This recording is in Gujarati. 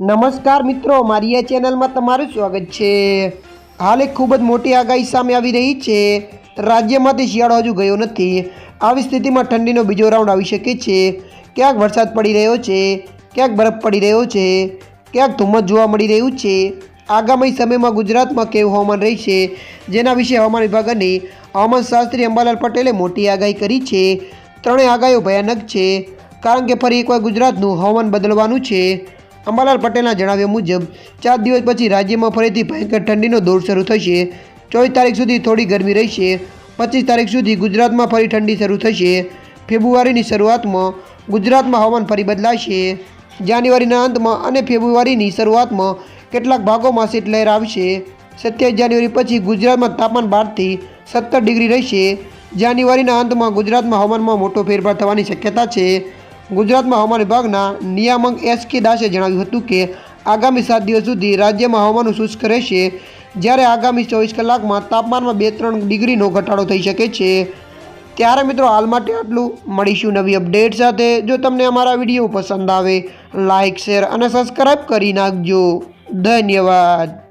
નમસ્કાર મિત્રો, મારી આ ચેનલમાં તમારું સ્વાગત છે. હાલ એક ખૂબ જ મોટી આગાહી સામે આવી રહી છે. રાજ્યમાંથી શિયાળો હજુ ગયો નથી. આવી સ્થિતિમાં ઠંડીનો બીજો રાઉન્ડ આવી શકે છે. ક્યાંક વરસાદ પડી રહ્યો છે, ક્યાંક બરફ પડી રહ્યો છે, ક્યાંક ધુમ્મસ જોવા મળી રહ્યું છે. આગામી સમયમાં ગુજરાતમાં કેવું હવામાન રહેશે, જેના વિશે હવામાન વિભાગ અને હવામાન શાસ્ત્રી અંબાલાલ પટેલે મોટી આગાહી કરી છે. ત્રણેય આગાહીઓ ભયાનક છે, કારણ કે ફરી એકવાર ગુજરાતનું હવામાન બદલવાનું છે. અંબાલાલ પટેલના જણાવ્યા મુજબ, ચાર દિવસ પછી રાજ્યમાં ફરીથી ભયંકર ઠંડીનો દોર શરૂ થશે. ચોવીસ તારીખ સુધી થોડી ગરમી રહેશે. પચીસ તારીખ સુધી ગુજરાતમાં ફરી ઠંડી શરૂ થશે. ફેબ્રુઆરીની શરૂઆતમાં ગુજરાતમાં હવામાન ફરી બદલાશે. જાન્યુઆરીના અંતમાં અને ફેબ્રુઆરીની શરૂઆતમાં કેટલાક ભાગોમાં શીતલહેર આવશે. સત્યાવીસ જાન્યુઆરી પછી ગુજરાતમાં તાપમાન બારથી સત્તર ડિગ્રી રહેશે. જાન્યુઆરીના અંતમાં ગુજરાતમાં હવામાનમાં મોટો ફેરફાર થવાની શક્યતા છે. ગુજરાતમાં હવામાન વિભાગના નિયામક એસ કે દાસે જણાવ્યું હતું કે આગામી સાત દિવસ સુધી રાજ્યમાં હવામાન શુષ્ક રહેશે. જ્યારે આગામી ચોવીસ કલાકમાં તાપમાનમાં બે ત્રણ ડિગ્રીનો ઘટાડો થઈ શકે છે. ત્યારે મિત્રો હાલ માટે આટલું. મળીશું નવી અપડેટ સાથે. જો તમને અમારા વીડિયો પસંદ આવે લાઇક શેર અને સબસ્ક્રાઈબ કરી નાખજો. ધન્યવાદ.